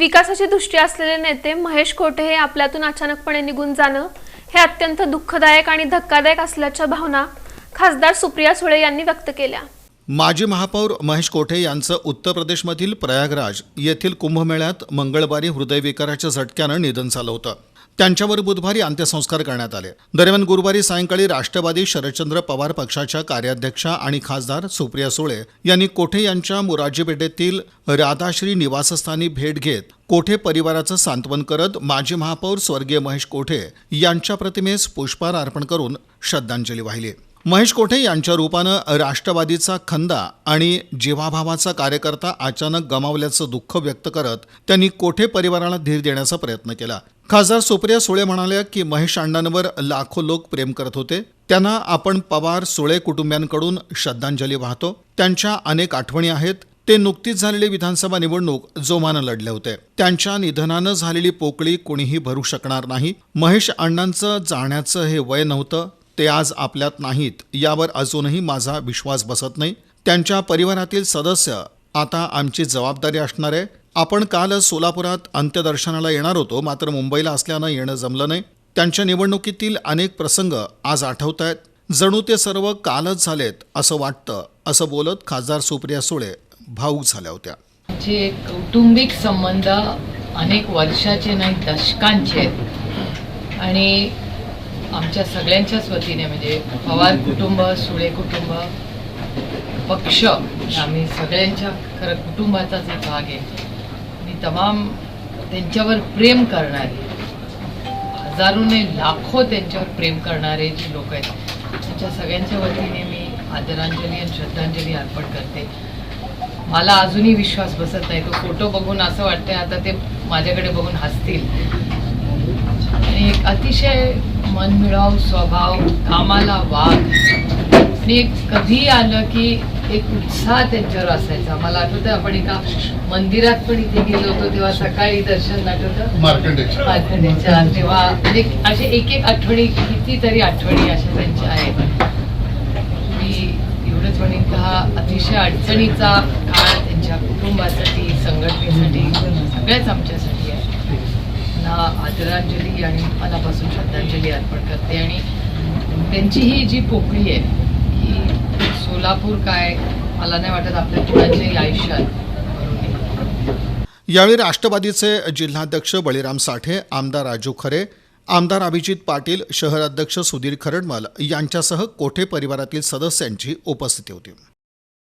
विकासाची दृष्टी असलेले नेते महेश कोठे हे आपल्यातून अचानकपणे निघून जाणं हे अत्यंत दुःखदायक आणि धक्कादायक असल्याच्या भावना खासदार सुप्रिया सुळे यांनी व्यक्त केल्या. माजी महापौर महेश कोठे यांचं उत्तर प्रदेशमधील प्रयागराज येथील कुंभमेळ्यात मंगळवारी हृदयविकाराच्या झटक्यानं निधन झालं होतं. त्यांच्यावर बुधवारी अंत्यसंस्कार करण्यात आले. दरम्यान गुरुवारी सायंकाळी राष्ट्रवादी शरदचंद्र पवार पक्षाच्या कार्याध्यक्षा आणि खासदार सुप्रिया सुळे यांनी कोठे यांच्या मोराजीपेठेतील राधाश्री निवासस्थानी भेट घेत कोठे परिवाराचं सांत्वन करत माजी महापौर स्वर्गीय महेश कोठे यांच्या प्रतिमेस पुष्पहार अर्पण करून श्रद्धांजली वाहिली. महेश कोठे यांच्या रूपानं राष्ट्रवादीचा खंदा आणि जीवाभावाचा कार्यकर्ता अचानक गमावल्याचं दुःख व्यक्त करत त्यांनी कोठे परिवाराला धीर देण्याचा प्रयत्न केला? खासदार सुप्रिया सुळे म्हणाल्या की महेश अण्णांवर लाखो लोक प्रेम करत होते. त्यांना आपण पवार सुळे कुटुंबियांकडून श्रद्धांजली वाहतो. त्यांच्या अनेक आठवणी आहेत. ते नुकतीच झालेली विधानसभा निवडणूक जोमानं लढले होते. त्यांच्या निधनानं झालेली पोकळी कोणीही भरू शकणार नाही. महेश अण्णांचं जाण्याचं हे वय नव्हतं. ते आज आपल्यात नाहीत यावर अजूनही माझा विश्वास बसत नाही. त्यांच्या परिवारातील सदस्य आता आमची जबाबदारी असणार आहे. आपण काल सोलापुरात अंत्यदर्शनाला येणार होतो मात्र मुंबईला असल्यानं येणं जमलं नाही. त्यांच्या निवडणुकीतील अनेक प्रसंग आज आठवत आहेत जणू ते सर्व कालच झालेत असं वाटतं असं बोलत खासदार सुप्रिया सुळे भाऊक झाल्या होत्या. जे कौटुंबिक संबंध अनेक वर्षाचे नाही दशकांचे आहेत. आणि आमच्या सगळ्यांच्याच वतीने म्हणजे पवार कुटुंब सुळे कुटुंब पक्ष आम्ही सगळ्यांच्या खरं कुटुंबाचाच एक भाग आहे मी तमाम त्यांच्यावर प्रेम करणारे हजारो लाखो त्यांच्यावर प्रेम करणारे जे लोक आहेत त्यांच्या सगळ्यांच्या वतीने मी आदरांजली आणि श्रद्धांजली अर्पण करते. मला अजूनही विश्वास बसत नाही तो फोटो बघून असं वाटतंय आता ते माझ्याकडे बघून हसतील. आणि एक अतिशय मनमिळाऊ स्वभाव कामाला वाघ आणि एक कधी आलं की एक उत्साह त्यांच्यावर असायचा. मला आठवतं आपण एका मंदिरात पण इथे गेलो होतो तेव्हा सकाळी दर्शन आठवतं मार्कंडेच्या. तेव्हा म्हणजे असे एक एक आठवणी कितीतरी आठवणी अशा त्यांच्या आहेत. मी एवढंच म्हणेन का हा अतिशय अडचणीचा काळ त्यांच्या कुटुंबासाठी संघटनेसाठी सगळ्याच आमच्यासाठी. आदरांजली आणि मनापासून श्रद्धांजली अर्पण करते. आणि त्यांची ही जी पोकळी आहे की सोलापूर काय मला नाही वाटत आपल्या कुणाच्याही आयुष्यात. यावेळी राष्ट्रवादीचे जिल्हाध्यक्ष बळीराम साठे आमदार राजू खरे आमदार अभिजित पाटील शहराध्यक्ष सुधीर खरडमल यांच्यासह कोठे परिवारातील सदस्यांची उपस्थिती होती?